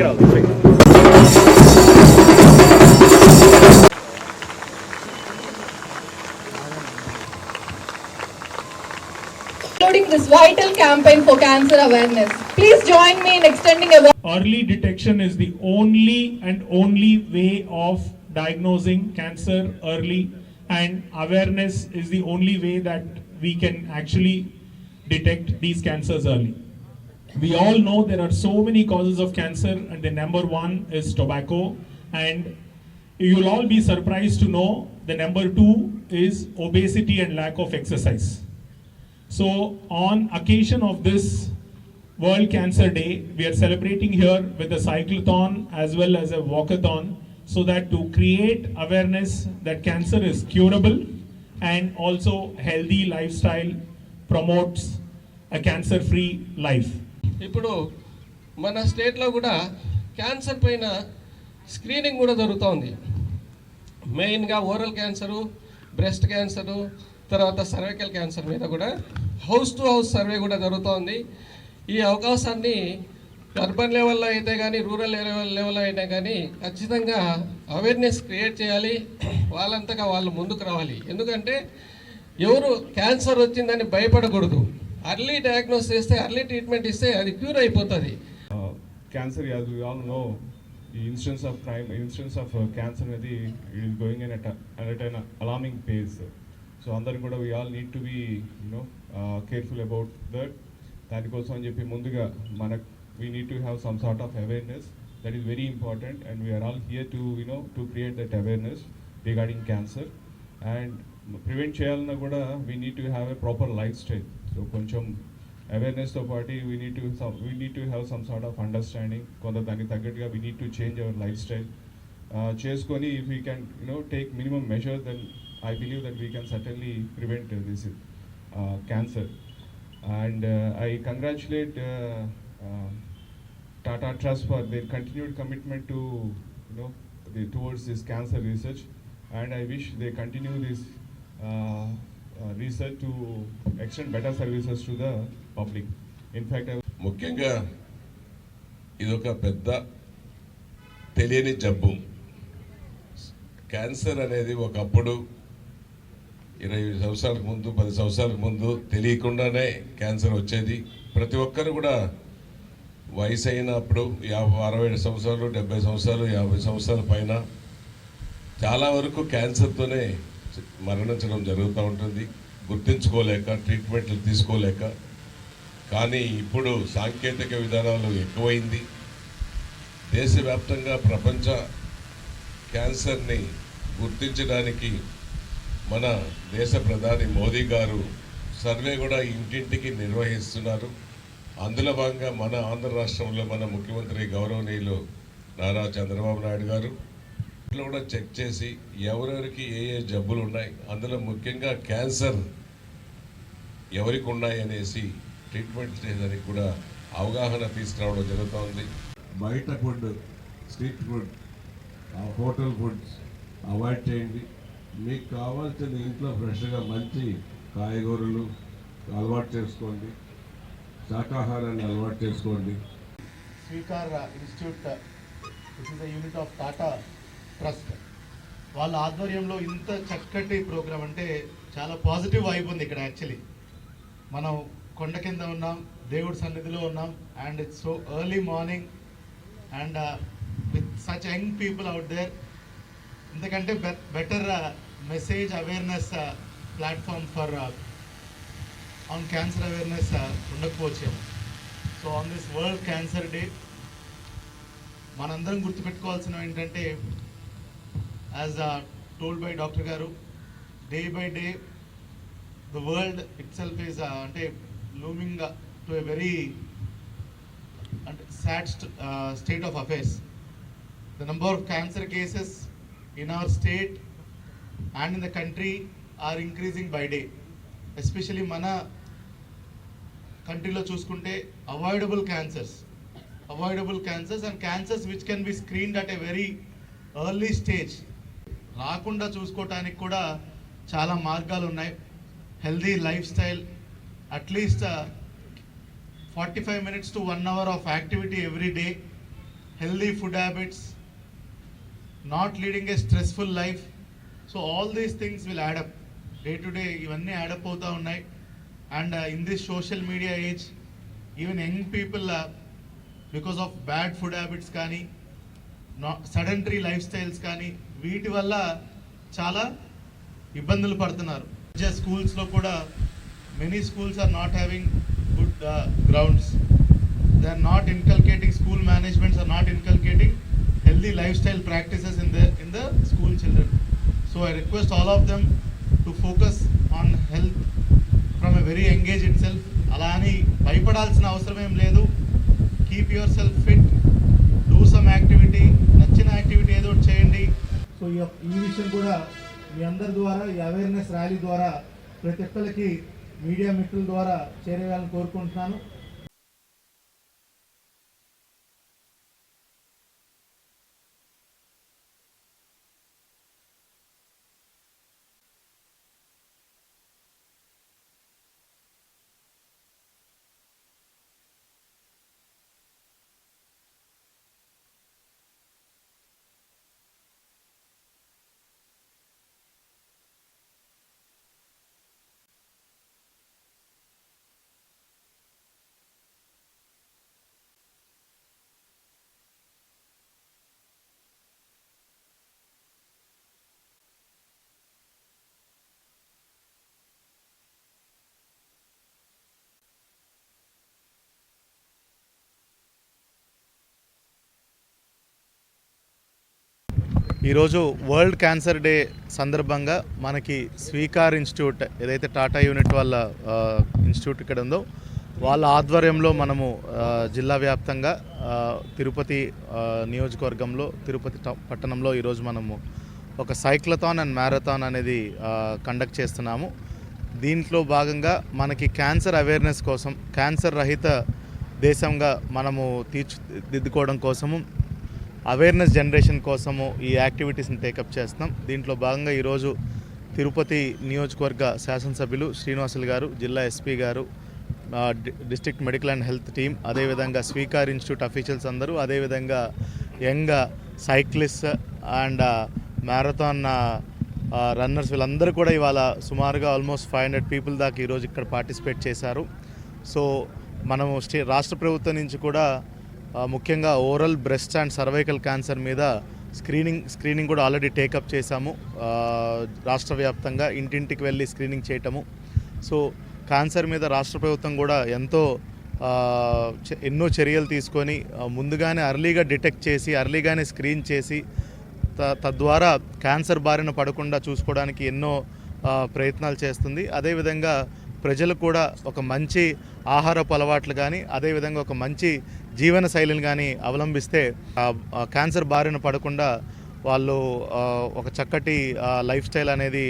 Kral. Including this vital campaign for cancer awareness. Please join me in extending a. Early detection is the only and only way of diagnosing cancer early, and awareness is the only way that we can actually detect these cancers early we all know there are so many causes of cancer and the number one is tobacco and you'll all be surprised to know the number two is obesity and lack of exercise so, on occasion of this World Cancer Day, we are celebrating here with a cyclothon as well as a walkathon so that to create awareness that cancer is curable and also healthy lifestyle promotes a cancer free life. ఇప్పుడు మన స్టేట్లో కూడా cancer పైన screening కూడా జరుగుతోంది. మెయిన్గా oral cancer breast cancer తర్వాత cervical cancer మీద కూడా హౌస్ టు హౌస్ సర్వే కూడా జరుగుతోంది. ఈ అవకాశాన్ని అర్బన్ లెవెల్లో అయితే కానీ రూరల్ లెవెల్లో అయినా కానీ ఖచ్చితంగా అవేర్నెస్ క్రియేట్ చేయాలి. వాళ్ళంతగా వాళ్ళు ముందుకు రావాలి. ఎందుకంటే ఎవరు క్యాన్సర్ వచ్చిందని భయపడకూడదు. అర్లీ డయాగ్నోస్ చేస్తే అర్లీ ట్రీట్మెంట్ ఇస్తే అది క్యూర్ అయిపోతుంది. Cancer all no instance of crime instance of cancer అనేది is going in at an alarming pace so అందరూ కూడా we all need to be you know careful about that దానికోసం అని చెప్పి ముందుగా మనకు we need to have some sort of awareness that is very important and we're all here to you know to create that awareness regarding cancer and prevent చేయాలన్నా కూడా we need to have a proper lifestyle so కొంచెం అవేర్నెస్తో పాటు we need to we need to have some sort of understanding కొంత దానికి తగ్గట్టుగా we need to change our lifestyle చేసుకొని if we can you know take minimum measure then I believe that we can certainly prevent this cancer and I congratulate Tata Trust for their continued commitment to, you know, the, towards this cancer research, and I wish they continue this uh, uh, Uh, research to extend better services to the public. In fact, I ముఖ్యంగా ఇదొక పెద్ద తెలియని జబ్బు cancer అనేది ఒకప్పుడు ఇరవై సంవత్సరాలకు ముందు పది సంవత్సరాలకు ముందు తెలియకుండానే క్యాన్సర్ వచ్చేది ప్రతి ఒక్కరు కూడా వయసు అయినప్పుడు యాభై అరవై సంవత్సరాలు డెబ్బై సంవత్సరాలు యాభై సంవత్సరాల పైన చాలా వరకు క్యాన్సర్తోనే మరణించడం జరుగుతూ ఉంటుంది. గుర్తించుకోలేక ట్రీట్మెంట్లు తీసుకోలేక. కానీ ఇప్పుడు సాంకేతిక విధానాలు ఎక్కువైంది. దేశవ్యాప్తంగా ప్రపంచ క్యాన్సర్ని గుర్తించడానికి మన దేశ ప్రధాని మోదీ గారు సర్వే కూడా ఇంటింటికి నిర్వహిస్తున్నారు. అందులో భాగంగా మన ఆంధ్ర రాష్ట్రంలో మన ముఖ్యమంత్రి గౌరవనీయులు నారా చంద్రబాబు నాయుడు గారు కూడా చెక్ చేసి ఎవరెవరికి ఏ ఏ జబ్బులు ఉన్నాయి అందులో ముఖ్యంగా క్యాన్సర్ ఎవరికి ఉన్నాయి అనేసి ట్రీట్మెంట్ చేయడానికి కూడా అవగాహన తీసుకురావడం జరుగుతోంది. బయట ఫుడ్ స్ట్రీట్ ఫుడ్ ఆ హోటల్ ఫుడ్స్ అవాయిడ్ చేయండి. మీకు కావాల్సిన ఇంట్లో ఫ్రెష్గా మంచి కాయగూరలు అలవాటు చేసుకోండి. శాకాహారాన్ని అలవాటు చేసుకోండి. SVICCAR institute is unit of Tata trust వాళ్ళ ఆధ్వర్యంలో ఇంత చక్కటి ప్రోగ్రాం అంటే చాలా పాజిటివ్ వైబ్ ఉంది ఇక్కడ యాక్చువల్లీ మనం కొండ కింద ఉన్నాం దేవుడి సన్నిధిలో ఉన్నాం and it's so early morning and with such young people out there ఎందుకంటే better message awareness platform for on cancer awareness ఉండకపోవచ్చేమో so on this world cancer day మనందరం గుర్తుపెట్టుకోవాల్సిన ఏంటంటే యాజ్ టోల్డ్ బై డాక్టర్ గారు day by day the world itself is అంటే looming to a very అంటే sad state of affairs the number of cancer cases in our state and in the country are increasing by day especially మన కంట్రీలో చూసుకుంటే avoidable cancers avoidable cancers and cancers which can be screened at a very early stage రాకుండా చూసుకోవటానికి కూడా చాలా మార్గాలు ఉన్నాయి. Healthy lifestyle at least forty five minutes to one hour of activity every day healthy food habits not leading a stressful life so all these things will add up day to day ఇవన్నీ add up అవుతూ ఉన్నాయి. And in this social media age even young people because of bad food habits కానీ sedentary life styles కానీ వీటి వల్ల చాలా ఇబ్బందులు పడుతున్నారు. స్కూల్స్లో కూడా many schools are not having good grounds they are not inculcating school managements are not inculcating healthy lifestyle practices in the in the school children so I request all of them to focus on health from a very engage itself అలా అని భయపడాల్సిన అవసరం ఏం లేదు. Keep yourself fit do some activity నచ్చిన activity ఏదో ఒకటి చేయండి సో ఈ విషయం కూడా మీ అందరి ద్వారా ఈ అవేర్నెస్ ర్యాలీ ద్వారా ప్రతి ఒక్కరికి మీడియా మిత్రుల ద్వారా చేరేయాలని కోరుకుంటున్నాను. ఈరోజు వరల్డ్ క్యాన్సర్ డే సందర్భంగా మనకి స్వీకార్ ఇన్స్టిట్యూట్ ఏదైతే టాటా యూనిట్ వాళ్ళ ఇన్స్టిట్యూట్ ఇక్కడ ఉందో వాళ్ళ ఆధ్వర్యంలో మనము జిల్లా వ్యాప్తంగా తిరుపతి నియోజకవర్గంలో తిరుపతి పట్టణంలో ఈరోజు మనము ఒక సైక్లథాన్ అండ్ మ్యారథాన్ అనేది కండక్ట్ చేస్తున్నాము. దీంట్లో భాగంగా మనకి క్యాన్సర్ అవేర్నెస్ కోసం క్యాన్సర్ రహిత దేశంగా మనము తీర్చిదిద్దుకోవడం కోసము అవేర్నెస్ జనరేషన్ కోసము ఈ యాక్టివిటీస్ని టేకప్ చేస్తున్నాం. దీంట్లో భాగంగా ఈరోజు తిరుపతి నియోజకవర్గ శాసనసభ్యులు శ్రీనివాసులు గారు జిల్లా ఎస్పీ గారు district medical and health team అదేవిధంగా స్వీకార్ ఇన్స్టిట్యూట్ అఫీషియల్స్ అందరూ అదేవిధంగా young cyclist and marathon runners వీళ్ళందరూ కూడా ఇవాళ సుమారుగా ఆల్మోస్ట్ ఫైవ్ హండ్రెడ్ పీపుల్ దాకా ఈరోజు ఇక్కడ పార్టిసిపేట్ చేశారు. సో మనము స్టే రాష్ట్ర ప్రభుత్వం నుంచి కూడా ముఖ్యంగా oral breast and cervical cancer మీద స్క్రీనింగ్ స్క్రీనింగ్ కూడా ఆల్రెడీ టేకప్ చేశాము. రాష్ట్ర వ్యాప్తంగా ఇంటింటికి వెళ్ళి స్క్రీనింగ్ చేయటము. సో క్యాన్సర్ మీద రాష్ట్ర ప్రభుత్వం కూడా ఎంతో ఎన్నో చర్యలు తీసుకొని ముందుగానే అర్లీగా డిటెక్ట్ చేసి అర్లీగానే స్క్రీన్ చేసి త- తద్వారా క్యాన్సర్ బారిన పడకుండా చూసుకోవడానికి ఎన్నో ప్రయత్నాలు చేస్తుంది. అదేవిధంగా ప్రజలు కూడా ఒక మంచి ఆహారపు అలవాట్లు కానీ అదేవిధంగా ఒక మంచి జీవన శైలిని కానీ అవలంబిస్తే క్యాన్సర్ బారిన పడకుండా వాళ్ళు ఒక చక్కటి లైఫ్ స్టైల్ అనేది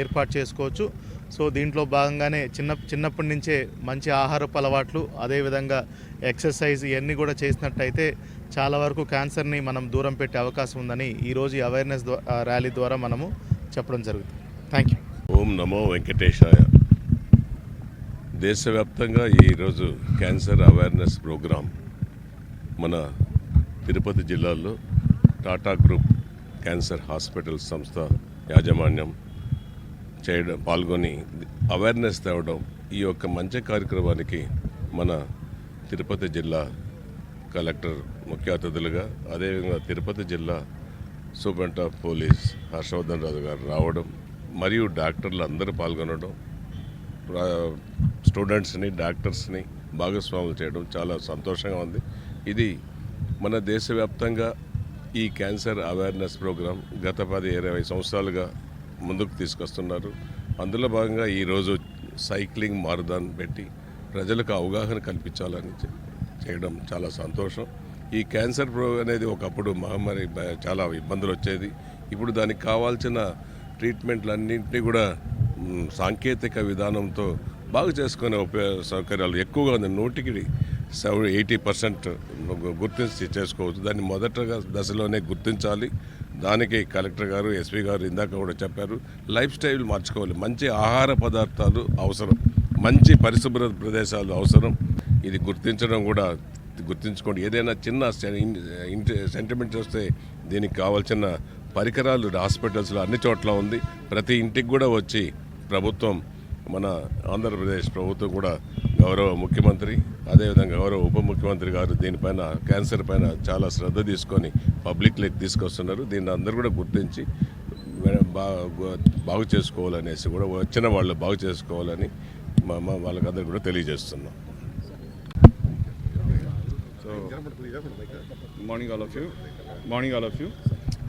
ఏర్పాటు చేసుకోవచ్చు. సో దీంట్లో భాగంగానే చిన్న చిన్నప్పటి నుంచే మంచి ఆహారపు అలవాట్లు అదేవిధంగా ఎక్సర్సైజ్ ఇవన్నీ కూడా చేసినట్టయితే చాలా వరకు క్యాన్సర్ని మనం దూరం పెట్టే అవకాశం ఉందని ఈరోజు ఈ అవేర్నెస్ ర్యాలీ ద్వారా మనము చెప్పడం జరుగుతుంది. Thank you. ఓం నమో వెంకటేశాయ. దేశవ్యాప్తంగా ఈరోజు క్యాన్సర్ అవేర్నెస్ ప్రోగ్రాం మన తిరుపతి జిల్లాలో టాటా గ్రూప్ క్యాన్సర్ హాస్పిటల్ సంస్థ యాజమాన్యం చేయడం పాల్గొని అవేర్నెస్ తేవడం ఈ యొక్క మంచి కార్యక్రమానికి మన తిరుపతి జిల్లా కలెక్టర్ ముఖ్య అతిథులుగా అదేవిధంగా తిరుపతి జిల్లా superintendent of police Harshavardhan Raju గారు రావడం మరియు డాక్టర్లు అందరూ పాల్గొనడం స్టూడెంట్స్ని డాక్టర్స్ని భాగస్వాములు చేయడం చాలా సంతోషంగా ఉంది. ఇది మన దేశవ్యాప్తంగా ఈ క్యాన్సర్ అవేర్నెస్ ప్రోగ్రాం గత పది ఇరవై సంవత్సరాలుగా ముందుకు తీసుకొస్తున్నారు. అందులో భాగంగా ఈరోజు సైక్లింగ్ మారథాన్ పెట్టి ప్రజలకు అవగాహన కల్పించాలని చేయడం చాలా సంతోషం. ఈ క్యాన్సర్ ప్రో అనేది ఒకప్పుడు మహమ్మారి చాలా ఇబ్బందులు వచ్చేది. ఇప్పుడు దానికి కావాల్సిన ట్రీట్మెంట్లన్నింటినీ కూడా సాంకేతిక విధానంతో బాగు చేసుకునే ఉపయోగ సౌకర్యాలు ఎక్కువగా ఉంది నూటికి సెవెన్ ఎయిటీ పర్సెంట్ గుర్తించి చేసుకోవచ్చు. దాన్ని మొదటగా దశలోనే గుర్తించాలి. దానికి కలెక్టర్ గారు ఎస్పీ గారు ఇందాక కూడా చెప్పారు లైఫ్ స్టైల్ మార్చుకోవాలి. మంచి ఆహార పదార్థాలు అవసరం. మంచి పరిశుభ్ర ప్రదేశాలు అవసరం. ఇది గుర్తించడం కూడా గుర్తుంచుకోండి. ఏదైనా చిన్న సెంటిమెంట్స్ వస్తే దీనికి కావాల్సిన పరికరాలు హాస్పిటల్స్లో అన్ని చోట్ల ఉంది. ప్రతి ఇంటికి కూడా వచ్చి ప్రభుత్వం మన ఆంధ్రప్రదేశ్ ప్రభుత్వం కూడా గౌరవ ముఖ్యమంత్రి అదేవిధంగా గౌరవ ఉప ముఖ్యమంత్రి గారు దీనిపైన క్యాన్సర్ పైన చాలా శ్రద్ధ తీసుకొని పబ్లిక్లోకి తీసుకొస్తున్నారు. దీన్ని అందరూ కూడా గుర్తించి బాగు చేసుకోవాలనేసి కూడా వచ్చిన వాళ్ళు బాగు చేసుకోవాలని మా మా వాళ్ళకందరూ కూడా తెలియజేస్తున్నాం. So morning all of you morning all of you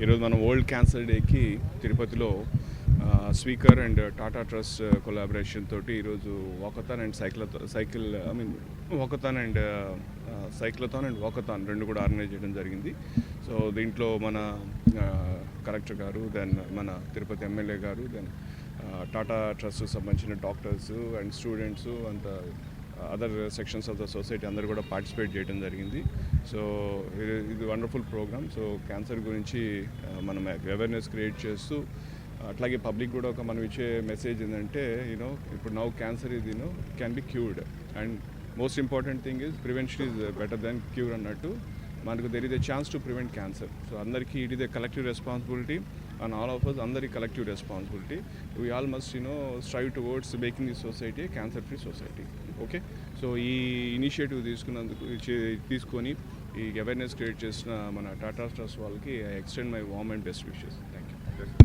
ఈరోజు మనం వరల్డ్ క్యాన్సర్ డేకి తిరుపతిలో SVICCAR and Tata trust collaboration తోటి ఈరోజు walkathon and cycle cycle I mean walkathon and cyclathon and walkathon రెండు కూడా ఆర్గనైజ్ చేయడం జరిగింది. సో దీంట్లో మన కలెక్టర్ గారు దెన్ మన తిరుపతి ఎమ్మెల్యే గారు దెన్ టాటా ట్రస్ట్ సంబంధించిన డాక్టర్స్ అండ్ స్టూడెంట్స్ అంత other sections of the society అందరూ కూడా పార్టిసిపేట్ చేయడం జరిగింది. సో ఇది ఇది వండర్ఫుల్ ప్రోగ్రామ్. సో క్యాన్సర్ గురించి మనం అవేర్నెస్ క్రియేట్ చేస్తూ అట్లాగే పబ్లిక్ కూడా ఒక మనం ఇచ్చే మెసేజ్ ఏంటంటే యూనో ఇప్పుడు నౌ క్యాన్సర్ ఇది you know can be cured and most important thing is prevention is better than cure అన్నట్టు మనకు there is a chance to prevent cancer so అందరికీ it is a collective responsibility and all of us అందరి collective responsibility we all must you know strive towards making the society cancer free society okay so ఈ initiative తీసుకున్నందుకు తీసుకొని ఈ awareness create చేసిన మన Tata trust వాళ్ళకి I extend my warm and best wishes thank you